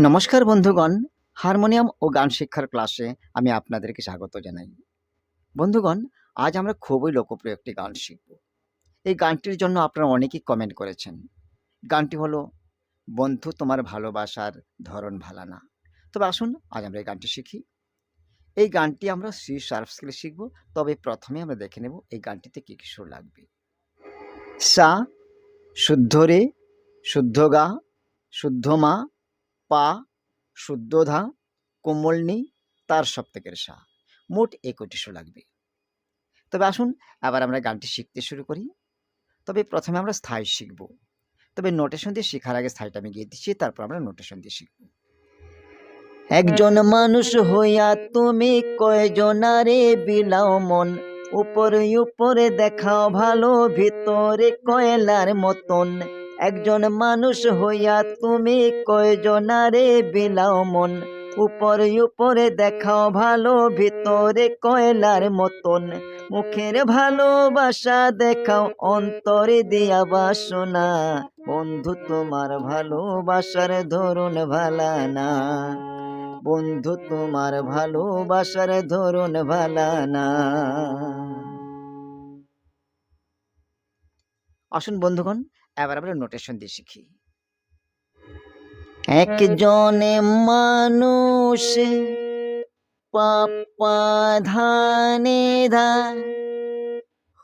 নমস্কার বন্ধুগণ, হারমোনিয়াম ও গান শিক্ষার ক্লাসে আমি আপনাদেরকে স্বাগত জানাই। বন্ধুগণ, আজ আমরা খুবই লোকপ্রিয় একটি গান শিখব। এই গানটির জন্য আপনারা অনেকেই কমেন্ট করেছেন। গানটি হলো, বন্ধু তোমার ভালোবাসার ধরন ভালা না। তবে আসুন, আজ আমরা এই গানটি শিখি। এই গানটি আমরা সি শার্প স্কেলে শিখব, তবে প্রথমে আমরা দেখে নেব এই গানটিতে কী কী সুর লাগবে। সা, শুদ্ধ রে, শুদ্ধ গা, শুদ্ধ মা পা শুদ্ধধা কোমলনি তার সপ্তকের সা। মোট একটি সুর লাগবে। তবে আসুন, আবার আমরা গানটি শিখতে শুরু করি। তবে প্রথমে আমরা স্থায়ী শিখব। তবে নোটেশন দিয়ে শেখার আগে স্থায়ীটা আমি গিয়ে দিচ্ছি, তারপর আমরা নোটেশন দিয়ে শিখব। একজন মানুষ হইয়া তুমি কয়জনারে বিলাও মন? উপরে উপরে দেখাও ভালো, ভিতরে কয়লার মতন? একজন মানুষ হইয়া তুমি কয়জনারে বিলাও মন? উপরে উপরে দেখাও ভালো, ভিতরে কয়লার মতন। মুখের ভালোবাসা দেখাও, অন্তরে দিয়া বাসনা। বন্ধু, তোমার ভালোবাসার ধরুন ভালা না বন্ধু, তোমার ভালোবাসার ধরুন ভালা না আসুন বন্ধুগণ এবার আমরা নোটেশন দিয়ে শিখি। একজনে মানুষ পাপা ধানে ধা,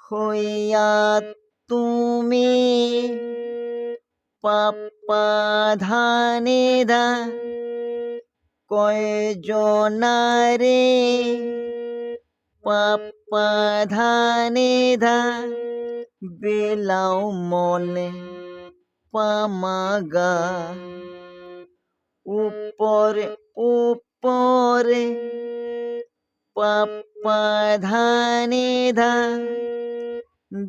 হইয়া তুমি পাপা ধানে ধা কয়জনারে পাপা ধানে ধা বেলাও মনে পামাগা উপরে উপরে পাপা ধানে ধা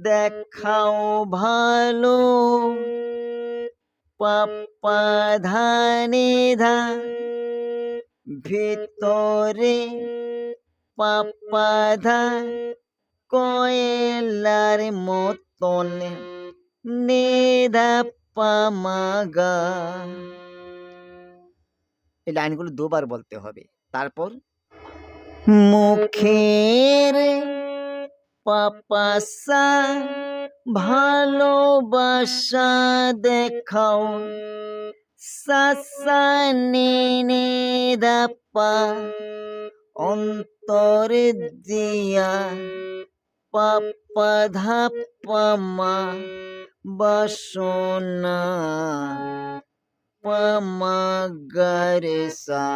দেখাও ভালো পাপা ধানে ধা ভিতরে পাপা ধা কয়লার মতন নেদা পামাগা। এই লাইনগুলো দুবার বলতে হবে। তারপর, মুখের পাপাসা ভালোবাসা দেখাও। সাসা নে দাপা অন্তরে দিয়া পাপা ধাপ্পামা বাসনা পামাগারেসা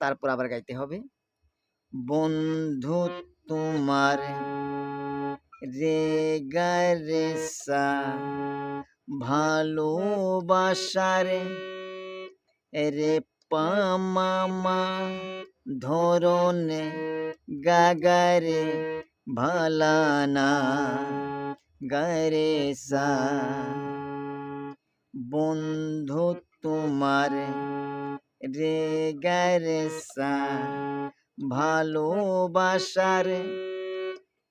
তারপর আবার গাইতে হবে, বন্ধু তোমার রে গারেসা, ভালোবাসার রে পামামা ধরনে গাগারে ভালানা গারেসা বন্ধু তোমার রে গারেসা ভালোবাসার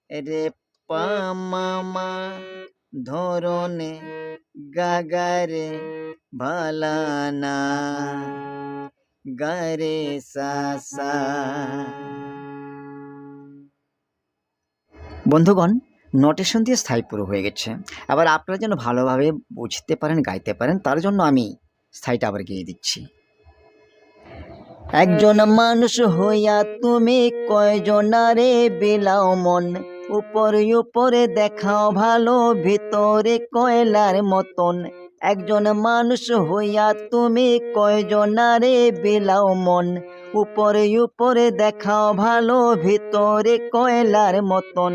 রে পামামা ধরনে গাগারে ভালানা। গারে সা বন্ধুগণ নোটেশন দিয়ে স্থায়ী পুরো হয়ে গেছে। আবার আপনারা যেন ভালোভাবে বুঝতে পারেন, গাইতে পারেন, তার জন্য আমি স্থায়ীটা আবার গিয়ে দিচ্ছি। একজন মানুষ হইয়া তুমি কয়জনারে বিলাও মন? উপরে উপরে দেখাও ভালো, ভিতরে কয়লার মতন। একজন মানুষ হইয়া তুমি কয়জনারে বিলাও মন। উপরে উপরে দেখাও ভালো, ভিতরে কয়লার মতন।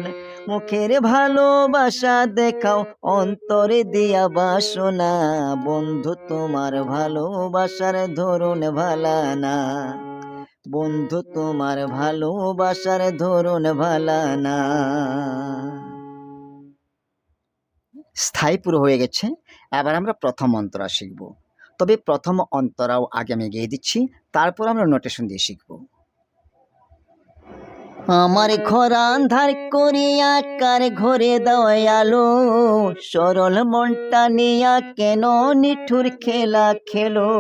মুখের ভালোবাসা দেখাও, অন্তরে দিয়া বাসনা। বন্ধু, তোমার ভালোবাসার ধরুন ভালা না বন্ধু, তোমার ভালোবাসার ধরুন ভালা না স্থায়ী পুরো হয়ে গেছে। এবার আমরা প্রথম অন্তরা শিখব। তবে প্রথম অন্তরাও আগে আমি গিয়ে দিচ্ছি, তারপর আমরা নোটেশন দিয়ে শিখব। আমার ঘর আন্ধার কার ঘরে দয়ালো, সরল মনটা নিয়া কেন নিঠুর খেলা খেলো?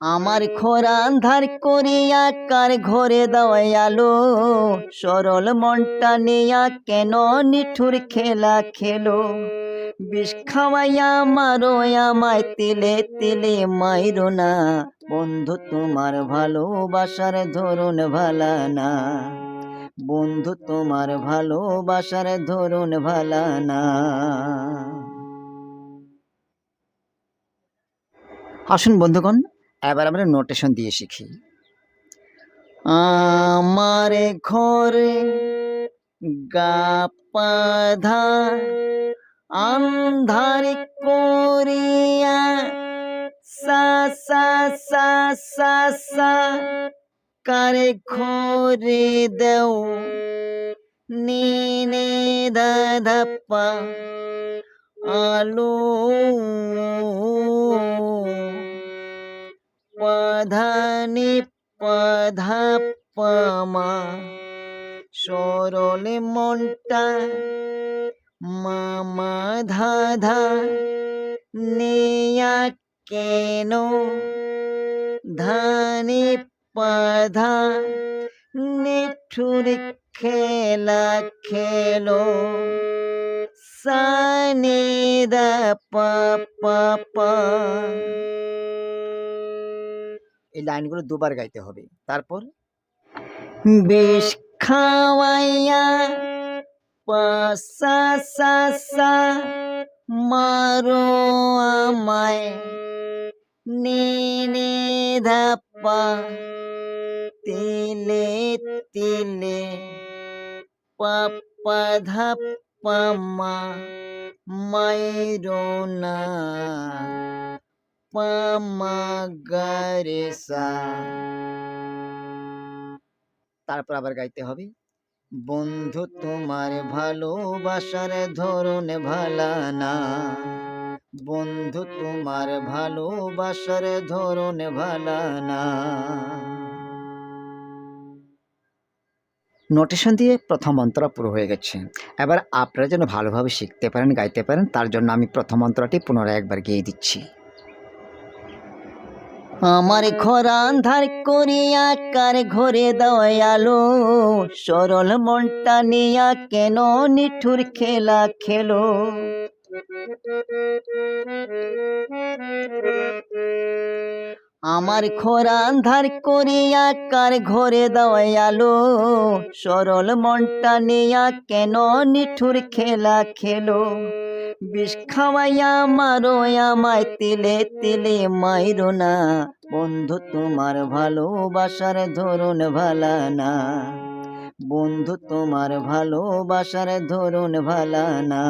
আমার খোরা ধার করিয়া কার ঘরে দেওয়াই সরল মনটা নিয়া কেন নিঠুর খেলা খেলো? বিষ খাওয়াইয়া মারো আমায় তিলে তিলে মাইরো না। বন্ধু, তোমার ভালোবাসার ধরুন ভালা না বন্ধু, তোমার ভালোবাসার ধরুন ভালা না আসুন বন্ধুগণ এবার আমরা নোটেশন দিয়ে শিখি। আমার ঘরে গা পাধা আন্ধার করিয়া সা সা সা সা সা, কারে ঘরে দেও নে দাদা পা, আলো পাধানি পাধা পামা সরলে মনটা মামা ধাধা নেয়া কেন ধানি পাধা নিঠুর খেলা খেলো সানি দা পা এই লাইনগুলো দুবার গাইতে হবে। তারপর? বেশ খাওয়াইয়া পাসা সা সা মারো আমায়। নে নে ধাপা তিলে তিলে পাপা ধাপ্পা মা, মাইরো না। সা তারপর আবার গাইতে হবে, বন্ধু, তোমার ভালোবাসার ধরন ভালা না। বন্ধু, তোমার ভালোবাসার ধরন ভালা না। নোটেশন দিয়ে প্রথম অন্তরা পুরো হয়ে গেছে। এবার আপনারা যেন ভালোভাবে শিখতে পারেন, গাইতে পারেন, তার জন্য আমি প্রথম অন্তরাটি পুনরায় একবার গেয়ে দিচ্ছি। আমার ঘরা আন্ধার করিয়া কার ঘরে দয়ালো। সরল মনটা নিয়া কেন নিঠুর খেলা খেলো? আমার খোরা আন্ধার করিয়া কার ঘরে দয়ালো। সরল মনটা নিয়া কেন নিঠুর খেলা খেলো? বিষ খাওয়াইয়া মারো, আমায় তিলে তিলে মাইরো না। বন্ধু, তোমার ভালোবাসার ধরুন ভালা না বন্ধু, তোমার ভালোবাসার ধরুন ভালা না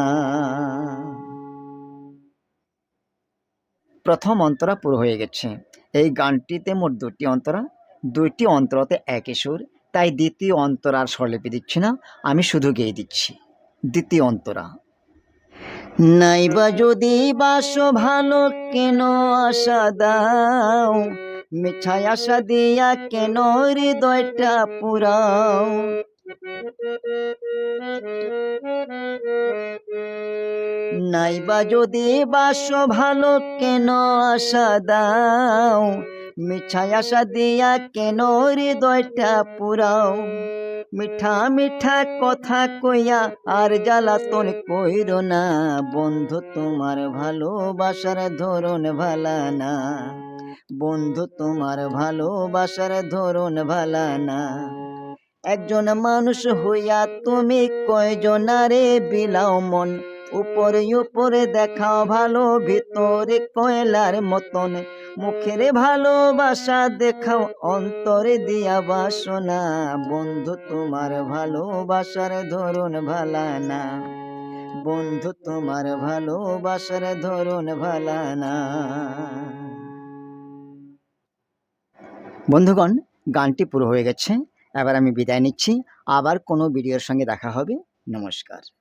প্রথম অন্তরা পুরো হয়ে গেছে। এই গানটিতে মোট দুটি অন্তরা, দুইটি অন্তরাতে একই সুর, তাই দ্বিতীয় অন্তরার স্বরলিপি দিচ্ছি না, আমি শুধু গেয়ে দিচ্ছি। দ্বিতীয় অন্তরা। নাইবা যদি বাসো ভালো, কেন আশা দাও? মিঠাই আশা দিয়া কেন হৃদয়টা পুরাও? নাইবা যদি বাসো ভালো, কেন আশা দাও? মিঠাই আশা দিয়া কেন হৃদয়টা পুরাও? মিঠা মিঠা কথা কইয়া আর জ্বালাতন কইর না। বন্ধু, তোমার ভালোবাসার ধরন ভালা না। বন্ধু, তোমার ভালোবাসার ধরন ভালা না। একজন মানুষ হইয়া তুমি কয়জনারে বিলাও মন? উপরে উপরে দেখাও ভালো, ভিতরে কয়লার মতন। মুখের ভালোবাসা দেখাও, অন্তরে দিয়া বাসনা। বন্ধু, তোমার ভালোবাসার ধরন ভালা না বন্ধু, তোমার ভালোবাসার ধরুন ভালা না বন্ধুগণ, গানটি পুরো হয়ে গেছে। এবার আমি বিদায় নিচ্ছি। আবার কোনো ভিডিওর সঙ্গে দেখা হবে। নমস্কার।